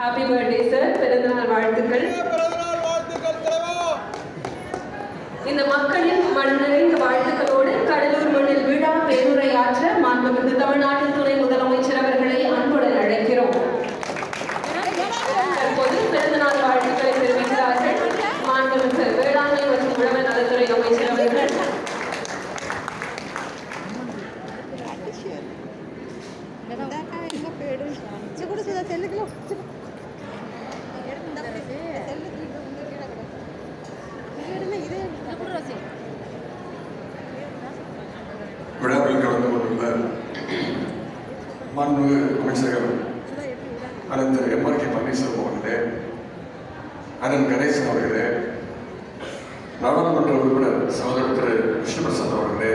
Happy birthday sir பிறந்தநாள் வாழ்த்துக்கள். இந்த மக்களின் மண் நிறைந்த வாழ்த்துக்களோடு கடலூர் மண்ணில் விழா பேருரையாற்ற மாண்புமிகு தமிழ்நாட்டின் துணை முதலமைச்சர் அவர்களை அன்புடன் அழைக்கிறோம். தற்போது பிறந்தநாள் வாழ்த்துக்களை தெரிவிக்கிறார்கள் மாண்புமிகு வேளாண்மை மற்றும் உழவர் நலத்துறை அமைச்சர் அவர்கள் விழாவில் கலந்து கொண்டுள்ள மாண்புமிகு அமைச்சர்கள் அண்ணன் Thiru M R K Panneerselvam அவர்களே அண்ணன் கணேசன் அவர்களே நாடாளுமன்ற உறுப்பினர் சகோதரர் திரு விஷ்ணு அவர்களே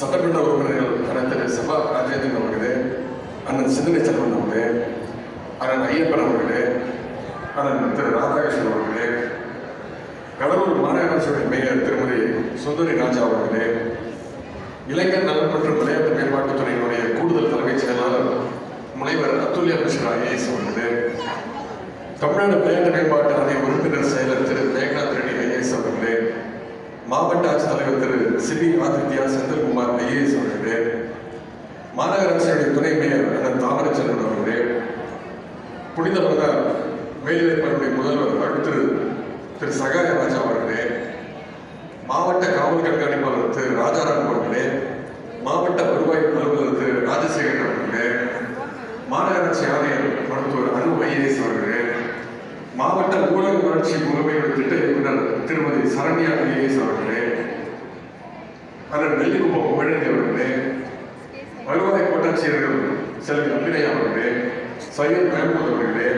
சட்டமன்ற உறுப்பினர்கள் அண்ணன் திரு சபா ராஜேந்திரன் அவர்களே அண்ணன் சிந்தனை செல்வன் அவர்களே அண்ணன் ஐயப்பன் அவர்களே அண்ணன் திரு ராதாகிருஷ்ணன் அவர்களே கடலூர் மாநகராட்சியுடைய மேயர் திருமதி சுந்தரி ராஜா அவர்களே இளைஞர் நலன் மற்றும் விளையாட்டு மேம்பாட்டுத் துறையினுடைய கூடுதல் தலைமைச் செயலாளர் முனைவர் அத்துல்யா மிஸ்ரா ஐஏஎஸ் அவர்களே. தமிழ்நாடு விளையாட்டு மேம்பாட்டு ஆணைய உறுப்பினர் செயலர் திரு மேகநாத் ரெட்டி ஐஏஎஸ் அவர்களே. மாவட்ட ஆட்சித்தலைவர் திரு சிபி ஆதித்யா செந்தில்குமார் ஐஏஎஸ் அவர்களே. மாநகராட்சியுடைய துணை மேயர் அண்ணன் தாமரச்சந்திரன் அவர்களே. புனித மத மேல்நிலைப்பள்ளியுடைய முதல்வர் அருள் திரு திரு சகாய ராஜா அவர்களே. மாவட்ட காவல் கண்காணிப்பாளர் திரு ராஜாராம் அவர்களே மாவட்ட வருவாய் அலுவலர் திரு ராஜசேகர் அவர்களே மாநகராட்சி ஆணையர் மருத்துவர் அனு ஐஏஎஸ் அவர்களே மாவட்ட ஊரக வளர்ச்சி முகமையோட திட்ட இயக்குனர் திருமதி சரண்யா ஐஏஎஸ் அவர்களே அண்ணன் நெல்லிக்குப்பம் புகழேந்தி அவர்களே வருவாய் கோட்டாட்சியர்கள் செல்வி அபிநயா அவர்களே சையத் மஹமூத் அவர்களே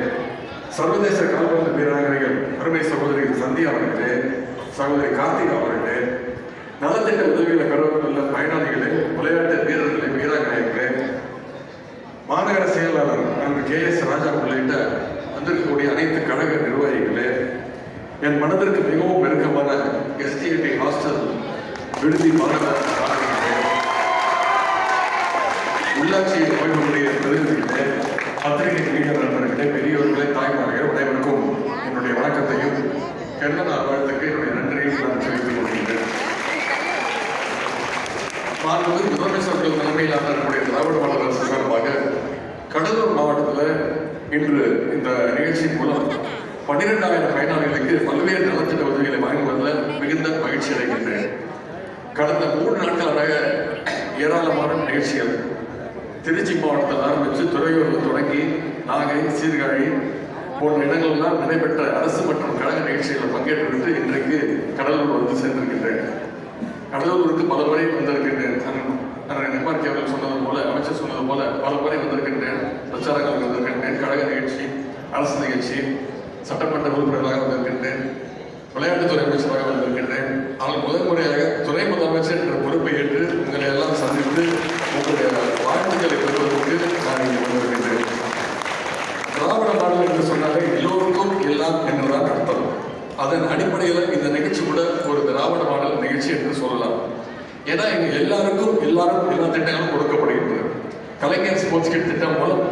சர்வதேச கால்பந்து வீராங்கனைகள் அருமை சகோதரி சந்தியா அவர்களே சகோதரி கார்த்திகா அவர்கள் நலத்திட்ட உதவிகளை பெறுவதுள்ள பயனாளிகளே விளையாட்டு வீரர்களே வீராங்கனைகளே மாநகர செயலாளர் அங்கு கே எஸ் ராஜா உள்ளிட்ட வந்திருக்கக்கூடிய அனைத்து கழக நிர்வாகிகளே என் மனதிற்கு மிகவும் நெருக்கமான எஸ்டிஐடி ஹாஸ்டல் விடுதி மாநகர உள்ளாட்சி அமைப்புடைய பிரதிநிதிகளே பத்திரிகை மீடியா நண்பர்களே பெரியவர்களே தாய்மார்களே அனைவருக்கும் என்னுடைய வணக்கத்தையும் பிறந்த நாள் வாழ்த்துக்கு என்னுடைய நன்றியையும் நான் தெரிவித்துக் கொள்கின்றேன் மாண்புமிகு முதலமைச்சர் அவர்கள் தலைமையிலான நம்முடைய திராவிட மாடல் அரசு சார்பாக கடலூர் மாவட்டத்தில் இன்று இந்த நிகழ்ச்சியின் மூலம் பன்னிரெண்டாயிரம் பயனாளிகளுக்கு பல்வேறு நலத்திட்ட உதவிகளை வழங்குவதில் மிகுந்த மகிழ்ச்சி அடைகின்றேன். கடந்த மூன்று நாட்களாக ஏராளமான நிகழ்ச்சிகள் திருச்சி மாவட்டத்தில் ஆரம்பித்து துறையூரில் தொடங்கி நாகை சீர்காழி போன்ற இடங்கள்லாம் நடைபெற்ற அரசு மற்றும் கழக நிகழ்ச்சிகளில் பங்கேற்றுவிட்டு இன்றைக்கு கடலூர் வந்து சேர்ந்திருக்கின்றேன். கடலூருக்கு பல முறை வந்திருக்கின்றேன். அண்ணன் அண்ணன் சொன்னது போல அமைச்சர் சொன்னது போல பல முறை வந்திருக்கின்றேன். பிரச்சாரங்களுக்கு வந்திருக்கின்றேன். கழக நிகழ்ச்சி அரசு நிகழ்ச்சி சட்டமன்ற உறுப்பினர்களாக வந்திருக்கின்றேன். விளையாட்டுத்துறை அமைச்சராக வந்திருக்கின்றேன். ஆனால் முதல் முறையாக துணை முதலமைச்சர் என்ற பொறுப்பை ஏற்று உங்களை எல்லாம் சந்தித்து உங்களுடைய வாழ்த்துக்களை பெறுவதற்கு நான் இங்கே வந்திருக்கின்றேன் திராவிட மாடல் என்று சொன்னாலே எல்லோருக்கும் எல்லாம் என்றுதான் அர்த்தம் அதன் அடிப்படையில் இந்த நிகழ்ச்சி கூட ஒரு திராவிட மாடல் நிகழ்ச்சி என்று சொல்லலாம் ஏன்னா இங்க எல்லாருக்கும் எல்லாரும் எல்லா திட்டங்களும் கொடுக்கப்படுகின்றன கலைஞர் ஸ்போர்ட்ஸ் கிட் திட்டம் மூலம்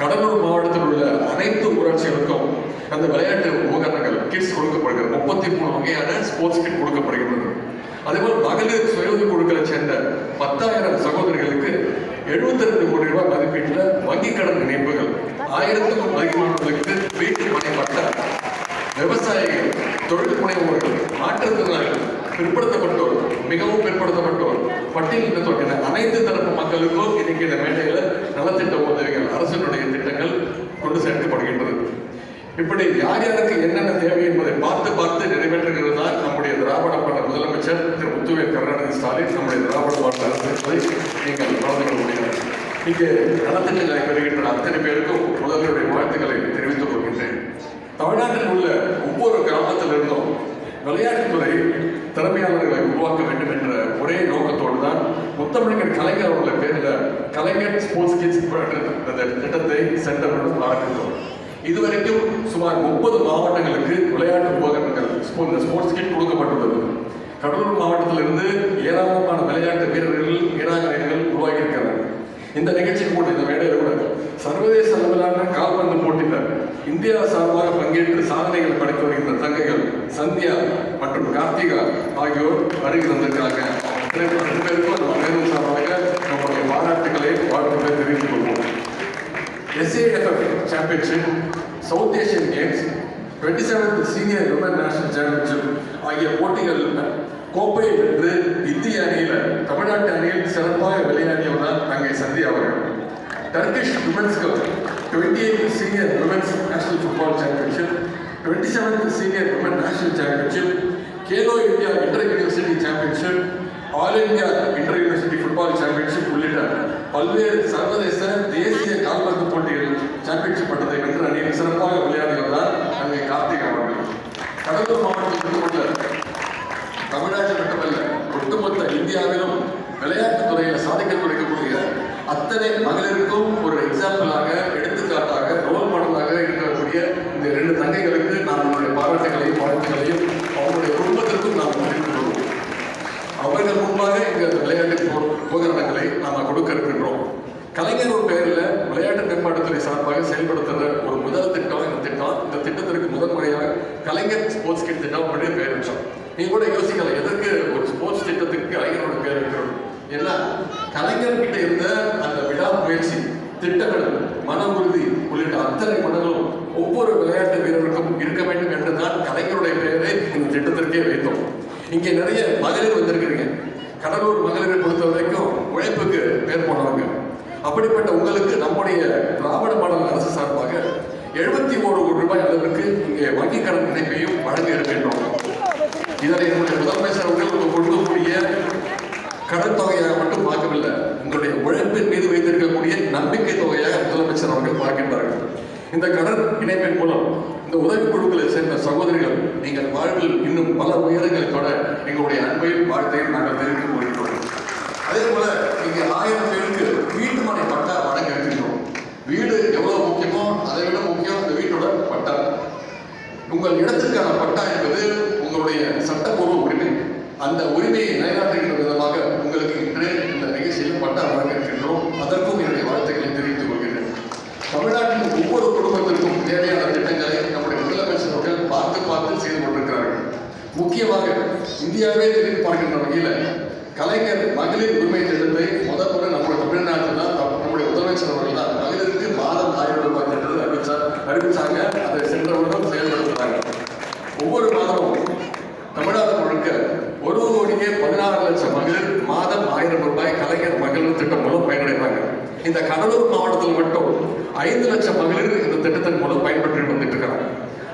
கடலூர் மாவட்டத்தில் உள்ள அனைத்து ஊராட்சிகளுக்கும் அந்த விளையாட்டு உபகரணங்கள் கிட்ஸ் கொடுக்கப்படுகிறது. முப்பத்தி மூணு வகையான ஸ்போர்ட்ஸ் கிட் கொடுக்கப்படுகின்றது. அதேபோல் மகளிர் சுய குழுக்களை சேர்ந்த பத்தாயிரம் சகோதரிகளுக்கு எழுபத்தி ரெண்டு கோடி ரூபாய் மதிப்பீட்டில் வங்கிக் கடன் இணைப்புகள் ஆயிரத்துக்கும் அதிகமானவர்களுக்கு வீட்டில் மனை விவசாயிகள் தொழில் முனைவோர்கள் மாற்றுத்திறனாளிகள் பிற்படுத்தப்பட்டோர் மிகவும் பிற்படுத்தப்பட்டோர் பட்டியலினத்தோர் என அனைத்து தரப்பு மக்களுக்கும் இன்னைக்கு இந்த மேடையில் அரசினுடைய திட்டங்கள் கொண்டு சேர்க்கப்படுகின்றது. இப்படி யார் யாருக்கு என்னென்ன தேவை என்பதை பார்த்து பார்த்து நிறைவேற்றுகிறது தான் நம்முடைய திராவிட மாநில முதலமைச்சர் திரு முத்துவே கருணாநிதி ஸ்டாலின் நம்முடைய திராவிட மாநில அரசு என்பதை நீங்கள் கலந்து கொள்ள முடியாது இங்கே நலத்திட்டங்களை பெறுகின்ற அத்தனை பேருக்கும் முதல்வருடைய வாழ்த்துக்களை தெரிவித்துக் கொள்கின்றேன். தமிழ்நாட்டில் உள்ள ஒவ்வொரு கிராமத்திலிருந்தும் விளையாட்டுத்துறை திறமையாளர்களை உருவாக்க வேண்டும் என்ற ஒரே நோக்கத்தோடு தான் முத்தமிழர் கலைஞர் அவர்கள பேரில் கலைஞர் ஸ்போர்ட்ஸ் கிட்ஸ் திட்டத்தை சென்ற வருடம் ஆரம்பித்தோம். இதுவரைக்கும் சுமார் முப்பது மாவட்டங்களுக்கு விளையாட்டு உபகரணங்கள் இந்த ஸ்போர்ட்ஸ் கிட் கொடுக்கப்பட்டுள்ளது. கடலூர் மாவட்டத்திலிருந்து ஏராளமான விளையாட்டு வீரர்கள் வீராங்கனைகள் உருவாகியிருக்கிறார்கள் இந்த நிகழ்ச்சி கூட இந்த மேடையில் கூட சர்வதேச அளவிலான கால்பந்து போட்டி இந்தியா சார்பாக பங்கேற்று சாதனைகள் படைத்து வருகின்ற தங்கைகள் சந்தியா மற்றும் கார்த்திகா ஆகியோர் வருகை வந்திருக்கிறாங்க எனவே ரெண்டு பேருக்கும் நம்ம சார்பாக நம்முடைய பாராட்டுகளை வாழ்த்துக்களை தெரிவித்துக் கொள்வோம் SAFF championship South Asian Games twenty seventh senior women national championship ஆகிய போட்டிகளில் கோப்பையை வென்று இந்திய அணியில் தமிழ்நாட்டு அணியில் சிறப்பாக விளையாடியவர் தான் தங்கை சந்தியா அவர்கள். Turkish women's cup twenty eight senior women's national football championship twenty seventh senior women national championship Khelo India inter university championship all India inter university football championship உள்ளிட்ட பல்வேறு சர்வதேச தேசிய கால்பந்து போட்டிகள் சாம்பியன்ஷிப் பட்டத்தை வென்று அணியில் சிறப்பாக விளையாடியவர் அங்கே கார்த்திக் அவர்கள். கடலூர் மாவட்டத்தில் மட்டுமல்ல தமிழ்நாட்டில் மட்டுமல்ல ஒட்டுமொத்த இந்தியாவிலும் விளையாட்டுத் துறையில் சாதிக்க கொடுக்கக்கூடிய அத்தனை மகளிருக்கும் ஒரு எக்ஸாம்பிளாக எடுத்துக்காட்டாக ரோல் மாடலாக இருக்கக்கூடிய இந்த ரெண்டு தங்கைகளுக்கு நாம் நம்முடைய பாராட்டுகளையும் வாழ்த்துக்களையும் அவங்களுடைய குடும்பத்திற்கும் நாம் தெரிவித்துக் கொள்வோம் அவர்கள் முன்பாக இங்க விளையாட்டு உப- உபகரணங்களை நாம் கொடுக்க இருக்கின்றோம். கலைஞர் ஒரு பெயரில் விளையாட்டு மேம்பாட்டுத்துறை சார்பாக செயல்படுத்துகிற ஒரு முதல் திட்டம் இந்த திட்டம் இந்த திட்டத்திற்கு முதன்முறையாக கலைஞர் ஸ்போர்ட்ஸ் கிட் திட்டம் அப்படின்னு பெயர் வச்சோம். நீங்கள் கூட யோசிக்கலாம் எதற்கு ஒரு ஸ்போர்ட்ஸ் திட்டத்துக்கு கலைஞரோட பேர் வைக்கிறோம் ஏன்னா கலைஞர் கிட்ட இருந்த அந்த விடாமுயற்சி திட்டங்கள் மன உறுதி உள்ளிட்ட அத்தனை குணங்களும் ஒவ்வொரு விளையாட்டு வீரருக்கும் இருக்க வேண்டும் என்றுதான் கலைஞருடைய பெயரை இந்த திட்டத்திற்கே வைத்தோம் இங்கே நிறைய மகளிர் வந்திருக்கிறீங்க கடலூர் மகளிரை பொறுத்த வரைக்கும் உழைப்புக்கு பேர் போனவங்க அப்படிப்பட்ட உங்களுக்கு நம்முடைய திராவிட மாடல் அரசு சார்பாக எழுபத்தி ஒரு கோடி ரூபாய் அளவிற்கு இங்கே வங்கி கடன் இணைப்பையும் வழங்க இருக்கின்றோம் இதனை நம்முடைய முதலமைச்சர் அவர்கள் உங்களுக்கு கொடுக்கக்கூடிய கடன் தொகையாக மட்டும் பார்க்கவில்லை. உங்களுடைய உழைப்பின் மீது வைத்திருக்கக்கூடிய நம்பிக்கை தொகையாக முதலமைச்சர் அவர்கள் பார்க்கின்றார்கள். இந்த கடன் இணைப்பின் மூலம் இந்த உதவி குழுக்களை சேர்ந்த சகோதரிகள் நீங்கள் வாழ்வில் இன்னும் பல உயரங்களை தொட எங்களுடைய அன்பையும் வாழ்த்தையும் நாங்கள் தெரிவித்துக் கொள்கிறோம். அதே போல இங்க ஆயிரம் பேருக்கு வீட்டு மனை பட்டா வழங்க இருக்கின்றோம் வீடு எவ்வளவு முக்கியமோ அதை விட முக்கியம் இந்த வீட்டோட பட்டா. உங்கள் இடத்திற்கான பட்டா என்பது உங்களுடைய சட்டப்பூர்வ உரிமை. அந்த உரிமையை நிலைநாட்டுகின்ற விதமாக உங்களுக்கு இன்று இந்த நிகழ்ச்சியில் பட்டா வழங்க இருக்கின்றோம் அதற்கும் என்னுடைய வாழ்த்துக்களை தெரிவித்துக் கொள்கிறேன் தமிழ்நாட்டின் ஒவ்வொரு குடும்பத்திற்கும் தேவையான திட்டங்களை நம்முடைய முதலமைச்சர் அவர்கள் பார்த்து பார்த்து செய்து கொண்டிருக்கிறார்கள். முக்கியமாக இந்தியாவே தெரிவித்து பார்க்கின்ற வகையில் கலைஞர் மகளிர் உரிமை திட்டத்தை முதல் முறை நம்ம தமிழ்நாட்டில் தான் நம்மளுடைய நம்முடைய முதலமைச்சர் அவர்கள் தான் மகளிருக்கு மாதம் ஆயிரம் ரூபாய் திட்டத்தை அறிவிச்சார் அறிவிச்சாங்க. அதை சென்ற வருடம் செயல்படுத்துறாங்க. ஒவ்வொரு மாதமும் தமிழ்நாடு முழுக்க ஒரு கோடியே பதினாறு லட்சம் மகளிர் மாதம் ஆயிரம் ரூபாய் கலைஞர் மகளிர் திட்டம் மூலம் பயனடைவாங்க. இந்த கடலூர் மாவட்டத்தில் மட்டும் ஐந்து லட்சம் மகளிர் இந்த திட்டத்தின் மூலம் பயன்பெற்று வந்துட்டு இருக்கிறாங்க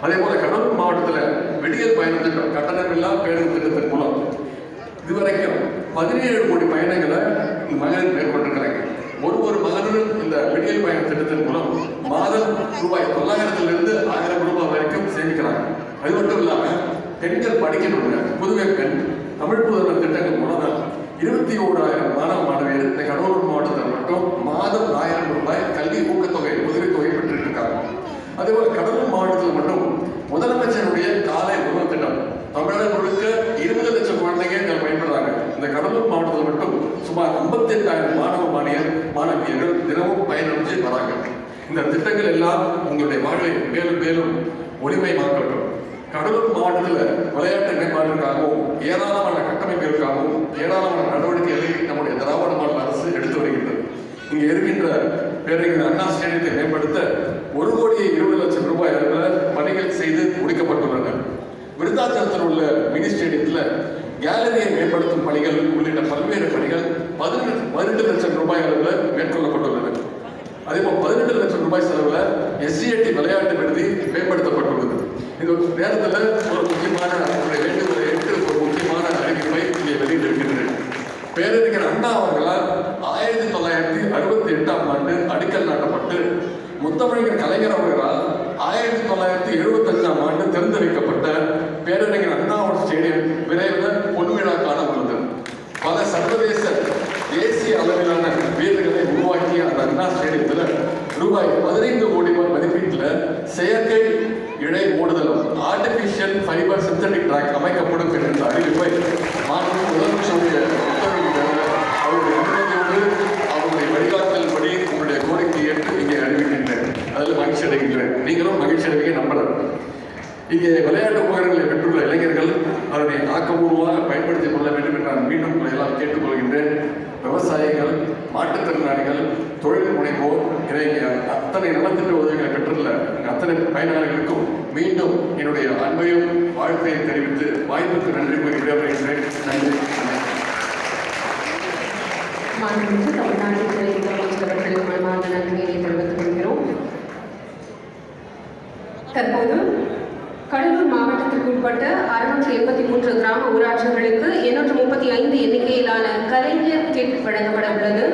அதே போல கடலூர் மாவட்டத்தில் விடியல் பயண திட்டம் கட்டணமில்லா பேருந்து திட்டத்தின் மூலம் இதுவரைக்கும் பதினேழு கோடி பயணங்களை இந்த மகளிர் மேற்கொண்டிருக்கிறாங்க. ஒரு ஒரு மகளிரும் இந்த விடியல் பயண திட்டத்தின் மூலம் மாதம் ரூபாய் தொள்ளாயிரத்திலிருந்து ஆயிரம் ரூபாய் வரைக்கும் சேமிக்கிறாங்க. அது மட்டும் இல்லாம பெண்கள் படிக்கணுங்க புதுவை பெண் தமிழ் புதல்வர் திட்டங்கள் மூலம் இருபத்தி ஓராயிரம் மாணவ மாணவியர் இந்த கடலூர் மாவட்டத்தில் மட்டும் மாதம் ஆயிரம் ரூபாய் கல்வி ஊக்கத்தொகை உதவித்தொகை பெற்றுட்டு இருக்காங்க அதேபோல கடலூர் மாவட்டத்தில் மட்டும் முதலமைச்சருடைய காலை உணவு திட்டம் தமிழகம் முழுக்க இருபது லட்சம் குழந்தைங்க இங்க அந்த இந்த கடலூர் மாவட்டத்தில் மட்டும் சுமார் 58000 மாணவ மாணியர் மாணவியர்கள் தினமும் பயனடைஞ்சு வராங்க. இந்த திட்டங்கள் எல்லாம் உங்களுடைய வாழ்வை மேலும் மேலும் ஒளிமயமாக்கட்டும். கடலூர் மாவட்டத்தில் விளையாட்டு மேம்பாட்டிற்காகவும் ஏராளமான கட்டமைப்பிற்காகவும் ஏராளமான நடவடிக்கைகளை நம்முடைய திராவிட மாநில அரசு எடுத்து வருகின்றது. இங்கே இருக்கின்ற பேரறிஞர் அண்ணா ஸ்டேடியத்தை மேம்படுத்த ஒரு கோடியே இருபது லட்சம் ரூபாய் அளவில் பணிகள் செய்து முடிக்கப்பட்டுள்ளன. விருத்தாச்சலத்தில் உள்ள மினி ஸ்டேடியத்தில் கேலரியை மேம்படுத்தும் பணிகள் உள்ளிட்ட பல்வேறு பணிகள் பதினெட்டு பதினெட்டு லட்சம் ரூபாய் அளவில் மேற்கொள்ளப்பட்டுள்ளன அதே போல் பதினெட்டு லட்சம் ரூபாய் செலவில் எஸ்சிஐடி விளையாட்டு விடுதி மேம்படுத்தப்பட்டுள்ளது. இந்த ஒரு நேரத்தில் ஒரு முக்கியமான உங்களுடைய வேண்டுதலை ஏற்று ஒரு முக்கியமான அறிவிப்பை இங்கே வெளியிட்டிருக்கின்றேன் பேரறிஞர் அண்ணா அவர்களால் ஆயிரத்தி தொள்ளாயிரத்தி அறுபத்தி எட்டாம் ஆண்டு அடிக்கல் நாட்டப்பட்டு முத்தமிழர் கலைஞர் அவர்களால் ஆயிரத்தி தொள்ளாயிரத்தி எழுபத்தஞ்சாம் ஆண்டு திறந்து வைக்கப்பட்ட பேரறிஞர் அண்ணாவோட ஸ்டேடியம் விரைவில் பொன்விழா காண உள்ளது பல சர்வதேச தேசிய அளவிலான வீரர்களை உருவாக்கிய அந்த அண்ணா ஸ்டேடியத்தில் ரூபாய் பதினைந்து கோடி ரூபாய் மதிப்பீட்டில் செயற்கை இழை ஓடுதலும் ஆர்டிபிஷியல் ஃபைபர் சிந்தட்டிக் ட்ராக் அமைக்கப்படும் என்ற அறிவிப்பை மாநில முதலமைச்சருடைய இங்கே விளையாட்டு உபகரணங்களை பெற்றுள்ள இளைஞர்கள் அதனை ஆக்கப்பூர்வமாக பயன்படுத்திக் கொள்ள வேண்டும் என்று நான் மீண்டும் உங்களை எல்லாம் கேட்டுக்கொள்கின்றேன். விவசாயிகள் மாற்றுத்திறனாளிகள் தொழில் முனைவோர் இதை அத்தனை நலத்திட்ட உதவிகளை பெற்றுள்ள அத்தனை பயனாளிகளுக்கும் மீண்டும் என்னுடைய அன்பையும் வாழ்க்கையும் தெரிவித்து வாய்ப்புக்கு நன்றி கூறி விடைபெறுகின்றேன் நன்றி. மாண்புமிகு தமிழ்நாடு முதலமைச்சர் அவர்களுக்கு மனமார்ந்த நன்றியை தெரிவித்துக் கொள்கிறோம். தற்போது கடலூர் மாவட்டத்திற்கு உட்பட்ட அறுநூற்றி எண்பத்தி மூன்று கிராம ஊராட்சிகளுக்கு எண்ணூற்று முப்பத்தி ஐந்து எண்ணிக்கையிலான கலைஞர் கிட் வழங்கப்பட உள்ளது.